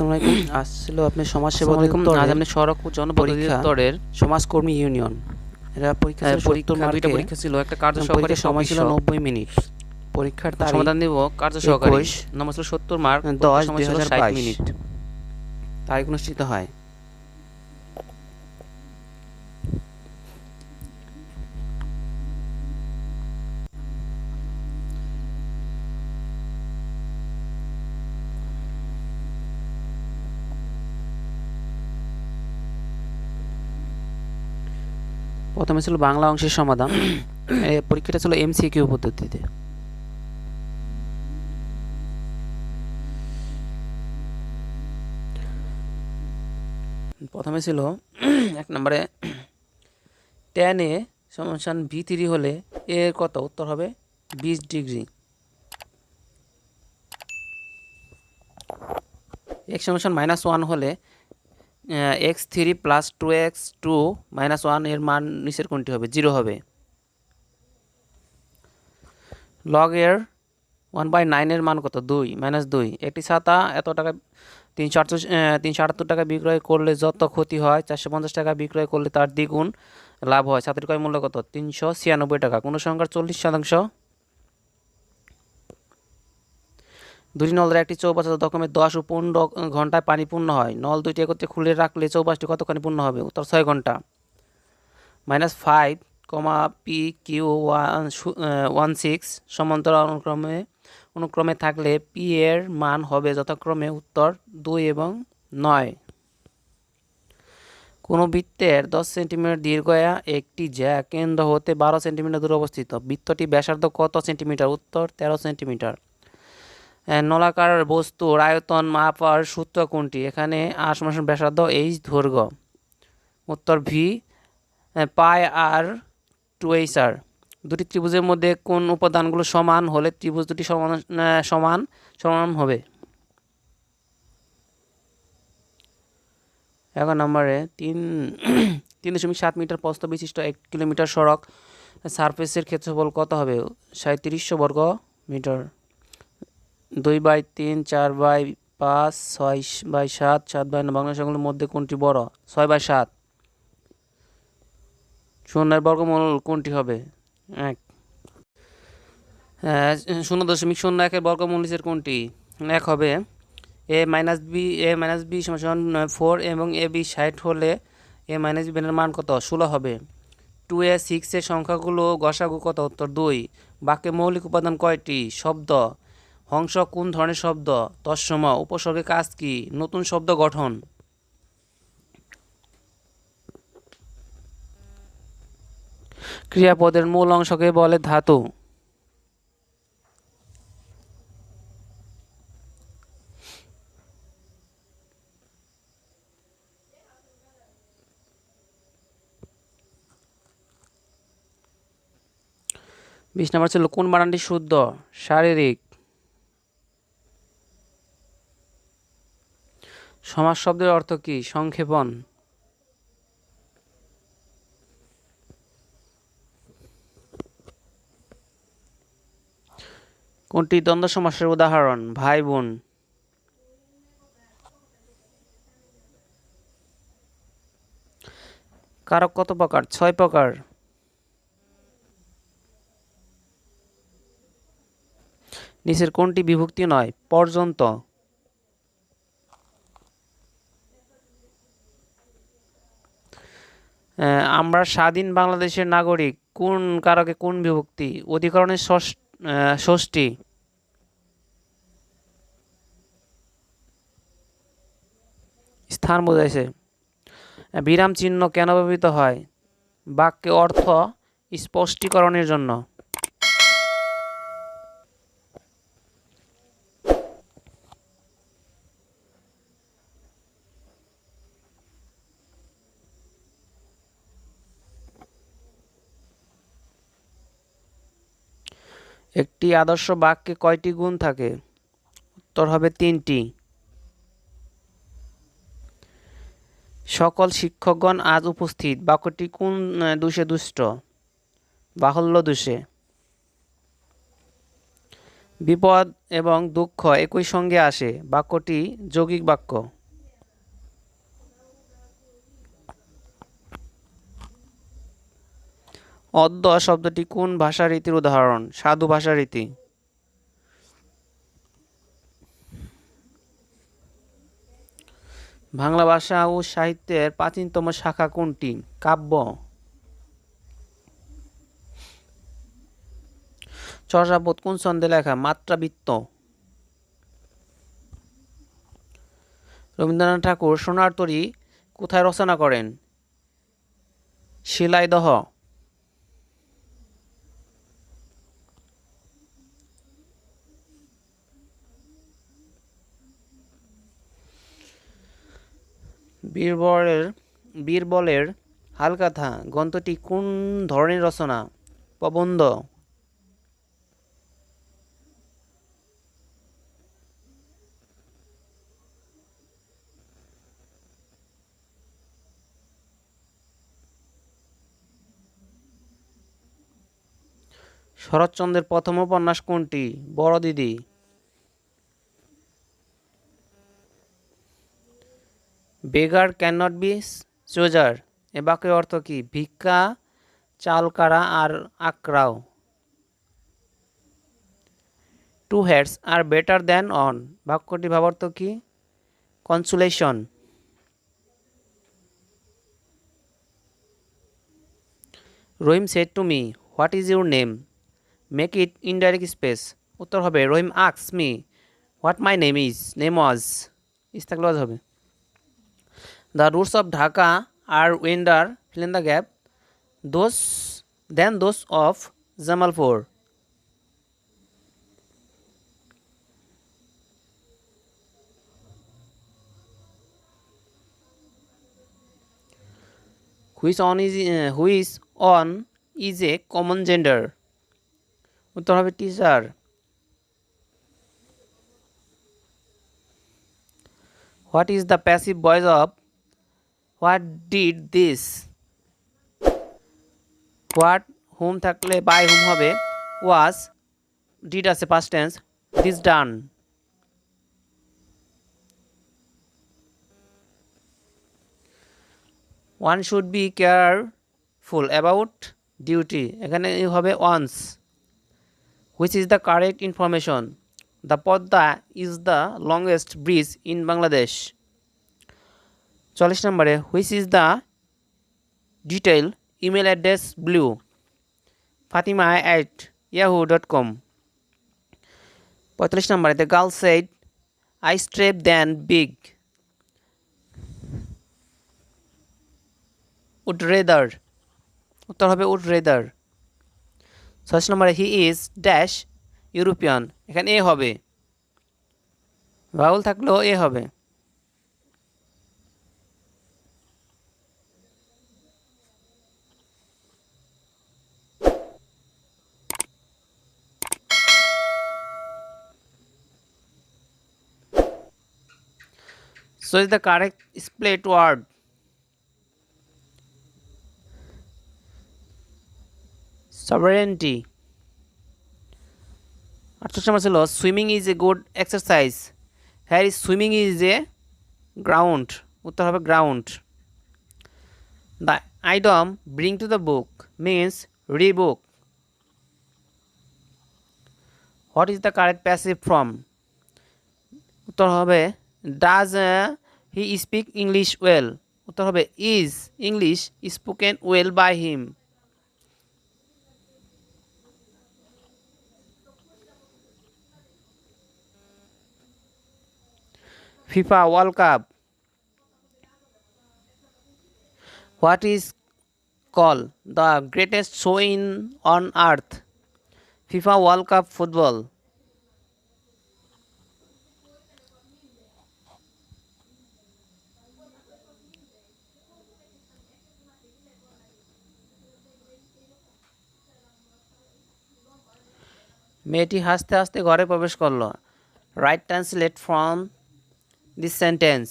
আসসালামু আলাইকুম আসছিল আপনি সমাজসেবা আসসালামু আজ আপনি সড়ক ও অধিদপ্তরের সমাজকর্মী ইউনিয়ন। এরা পরীক্ষা হ্যাঁ, ছিল পরীক্ষা পরীক্ষা ছিল একটা কার্য সহকারী সময় ছিল বিষয়। নব্বই মিনিট। পরীক্ষার তারিখ সমাধান দিব কার্য সহকারী নম্বর ছিল সত্তর মার্ক দশ, সময় ছিল 2022 মিনিট। তারিখ অনুষ্ঠিত হয়। প্রথমে ছিল বাংলা অংশের সমাধান। পরীক্ষাটা ছিল এমসিকিউ পদ্ধতিতে। প্রথমে ছিল এক নম্বরে টেন এ সমান ভি থ্রি হলে এর কত? উত্তর হবে বিশ ডিগ্রি। এক্স সমান মাইনাস ওয়ান হলে X three plus two X two minus ওয়ানের মান নিচের কোনটি হবে? জিরো হবে। লগ এর ওয়ান বাই নাইনের মান কত? দুই মাইনাস দুই। একটি ছাতা এত টাকা, তিনশো আটচল্লিশ তিনশো আটাত্তর টাকা বিক্রয় করলে যত ক্ষতি হয়, চারশো পঞ্চাশ টাকা বিক্রয় করলে তার দ্বিগুণ লাভ হয়। ছাত্রের ক্রয় মূল্য কত? তিনশো ছিয়ানব্বই টাকা। কোনো সংখ্যার চল্লিশ শতাংশ দুটি নলের একটি চৌবাচ্চা দশমে দশ ও পনেরো ঘন্টায় পানি পূর্ণ হয়। নল দুইটি একত্রে খুলে রাখলে চৌবাসটি কতক্ষণে পূর্ণ হবে? উত্তর, ছয় ঘণ্টা। মাইনাস ফাইভ কমা P Q one one six সমান্তরাল অনুক্রমে অনুক্রমে থাকলে পি এর মান হবে যথাক্রমে উত্তর দুই এবং নয়। কোনো বৃত্তের দশ সেন্টিমিটার দীর্ঘয়া একটি জ্যা কেন্দ্র হতে বারো সেন্টিমিটার দূরে অবস্থিত। বৃত্তটি ব্যাসার্ধ কত সেন্টিমিটার? উত্তর, তেরো সেন্টিমিটার। নলাকার বস্তুর আয়তন মাপার সূত্র কোনটি? এখানে আর সমান ব্যাসার্ধ এইচ দৈর্ঘ্য। উত্তর V pi R two H আর দুটি ত্রিভুজের মধ্যে কোন উপাদানগুলো সমান হলে ত্রিভুজ দুটি সমান সমান সমান হবে? এগারো নম্বরে, তিন তিন দশমিক সাত মিটার প্রস্থ বিশিষ্ট এক কিলোমিটার সড়ক সারফেসের ক্ষেত্রফল কত হবে? সাঁত্রিশশো বর্গ মিটার। দুই বাই তিন চার বাই পাঁচ ছয় বাই সাত সাত বাই নয়। সংখ্যাগুলোর মধ্যে কোনটি বড়? ছয় বাই সাত। শূন্যের বর্গমূল কোনটি হবে? এক। হ্যাঁ, শূন্য দশমিক শূন্য একের বর্গমূল নিচের কোনটি? এক হবে A minus B A minus B সমান ফোর এবং এ বি ষাট হলে এ মাইনাস বি এর মান কত? ষোলো হবে। টু এ সিক্সের সংখ্যাগুলো গসাগু কত? উত্তর দুই। বাক্যে মৌলিক উপাদান কয়টি? শব্দ। হংস কোন ধরনের শব্দ? তৎসম উপসর্গের কাজ কি? নতুন শব্দ গঠন। ক্রিয়াপদের মূল অংশকে বলে ধাতু। বিশ নম্বর ছিল, কোন বানানটি শুদ্ধ? শারীরিক। সমাজ শব্দের অর্থ কি? সংক্ষেপণ। কোনটি দ্বন্দ্ব সমাসের উদাহরণ? ভাই, বোন। কারক কত প্রকার? ছয় প্রকার। নিচের কোনটি বিভক্তি নয়? পর্যন্ত। আমরা স্বাধীন বাংলাদেশের নাগরিক, কোন কারকে কোন বিভক্তি? অধিকরণের ষষ- ষষ্ঠী। স্থান বোঝাইছে। বিরাম চিহ্ন কেন ব্যবহৃত হয়? বাক্যে অর্থ স্পষ্টীকরণের জন্য। একটি আদর্শ বাক্যে কয়টি গুণ থাকে? উত্তর হবে তিনটি। সকল শিক্ষকগণ আজ উপস্থিত। বাক্যটি কোন দোষে দুষ্ট? বাহুল্য দোষে। বিপদ এবং দুঃখ একই সঙ্গে আসে। বাক্যটি যৌগিক বাক্য। অদ্য শব্দটি কোন ভাষারীতির উদাহরণ? সাধু ভাষারীতি বাংলা ভাষা ও সাহিত্যের প্রাচীনতম শাখা কোনটি? কাব্য। চর্যাপদ কোন ছন্দে লেখা? মাত্রাবৃত্ত। রবীন্দ্রনাথ ঠাকুর সোনার তরী কোথায় রচনা করেন? শিলাইদহ। বীরবলের বীরবলের হালকাথা গ্রন্থটি কোন ধরনের রচনা? প্রবন্ধ। শরৎচন্দ্রের প্রথম উপন্যাস কোনটি? Bara Didi beggar can not be choosers এ বাক্যের অর্থ কি? ভিক্ষা চাল কারা আর আক্রাও। Two heads are better than one বাক্যটি ভাবার্থ কি? Consolation Rahim said to me what is your name make it indirect speech উত্তর হবে, Rahim আক্স me what my name is name was is থাকলে ওয়াজ হবে। The roads of Dhaka are wider fill in the gap. Those than those of Jamalpur which one is which one is a common gender উত্তর হবে teacher what is the passive voice of what did this what whom থাকলে by whom হবে? Was did আছে past tense this done one should be careful about duty এখানে হবে one's which is the correct information the Padma is the longest bridge in Bangladesh চল্লিশ নম্বরে which is the detail email address blue Fatima at Yahoo dot com পঁয়তাল্লিশ নম্বরে the girl said I starve than beg would rather উত্তর হবে would rather ছয়শো নম্বরে he is dash European এখানে a হবে। ভাউল থাকলেও এ হবে। So is the correct split word. Sovereignty. আটশো নম্বর ছিল swimming is a good exercise here is swimming is a gerund উত্তর হবে gerund the idiom bring to the book means rebuke what is the correct passive form উত্তর হবে does he speak English well উত্তর হবে is English spoken well by him FIFA World Cup what is call the greatest show in on earth FIFA World Cup football মেয়েটি হাসতে হাসতে ঘরে প্রবেশ করল। Write translate from this sentence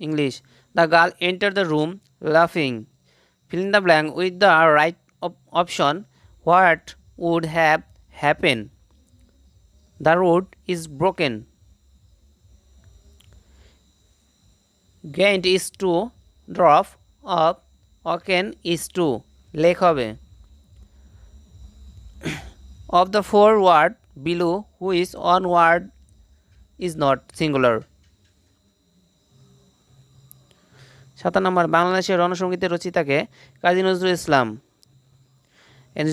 English the girl enter the room লাফিং fill the blank with the right option what would have happen the road is broken Gantt is to drop off অকেন is to লেখ হবে। Of the four word below is one word is not singular. সাতান্ন নম্বর, বাংলাদেশের রণসঙ্গীতের রচিতাকে কাজী নজরুল ইসলাম।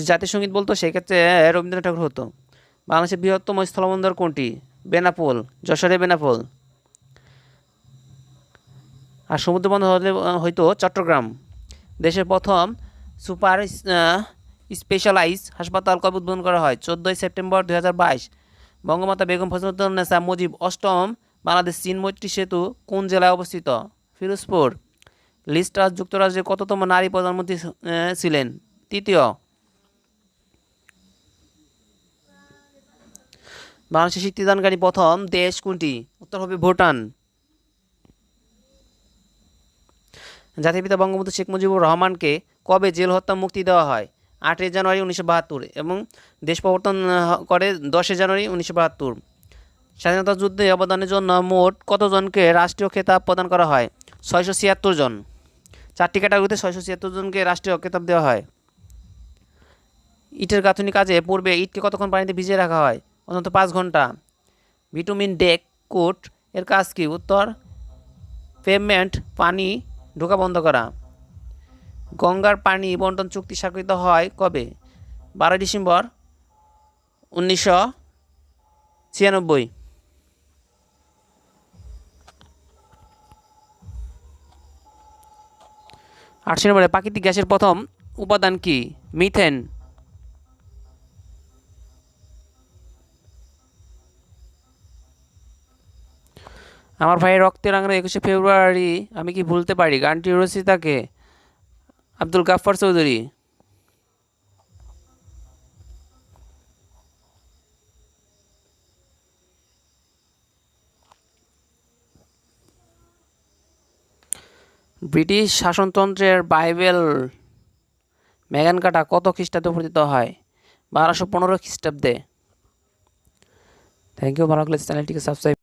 জাতীয় সংগীত বলতো সেক্ষেত্রে রবীন্দ্রনাথ ঠাকুর হতো। বাংলাদেশের বৃহত্তম স্থলবন্দর কোনটি? বেনাপোল যশোরে বেনাপোল। আর সমুদ্রবন্দর হলে হয়তো চট্টগ্রাম। দেশের প্রথম সুপার স্পেশালাইজ হাসপাতাল কবে উদ্বোধন করা হয়। চোদ্দোই সেপ্টেম্বর দুই হাজার বাইশ, বঙ্গমাতা বেগম ফজলুদ্দৌল্লা মুজিব অষ্টম, বাংলাদেশ চীন মৈত্রী সেতু কোন জেলায় অবস্থিত? ফিরোজপুর। লিস্টার যুক্তরাজ্যের কততম নারী প্রধানমন্ত্রী ছিলেন? তৃতীয়। বাংলাদেশের স্বীকৃতিদানকারী প্রথম দেশ কোনটি? উত্তর হবে ভুটান। জাতির পিতা বঙ্গবন্ধু শেখ মুজিবুর রহমানকে কবে জেল হত্যা মুক্তি দেওয়া হয়? আটই জানুয়ারি উনিশশো বাহাত্তর এবং দেশ প্রবর্তন করে দশই জানুয়ারি উনিশশো বাহাত্তর। স্বাধীনতা যুদ্ধে অবদানের জন্য মোট কতজনকে রাষ্ট্রীয় খেতাব প্রদান করা হয়? ছয়শো ছিয়াত্তর জন। চারটি ক্যাটাগরিতে ছয়শো ছিয়াত্তর জনকে রাষ্ট্রীয় খেতাব দেওয়া হয়। ইটের গাঁথনি কাজে পূর্বে ইটকে কতক্ষণ পানিতে ভিজিয়ে রাখা হয়? অন্তত পাঁচ ঘণ্টা। ভিটামিন ডেক কোট এর কাজ কি? উত্তর, পেমেন্ট, পানি, ঢোকা বন্ধ করা। গঙ্গার পানি বন্টন চুক্তি স্বাক্ষরিত হয় কবে? বারোই ডিসেম্বর উনিশশো ছিয়ানব্বই। আটশো নম্বরে, প্রাকৃতিক গ্যাসের প্রথম উপাদান কি? মিথেন। আমার ভাইয়ের রক্তের আঙরা একুশে ফেব্রুয়ারি, আমি কি ভুলতে পারি? গানটি রচিতাকে আব্দুল গাফফার চৌধুরী। ব্রিটিশ শাসনতন্ত্রের বাইবেল ম্যাগান কাটা কত খ্রিস্টাব্দে পঠিত হয়? বারোশো পনেরো খ্রিস্টাব্দে। থ্যাংক ইউ ভালো লাগলে চ্যানেলটিকে সাবস্ক্রাইব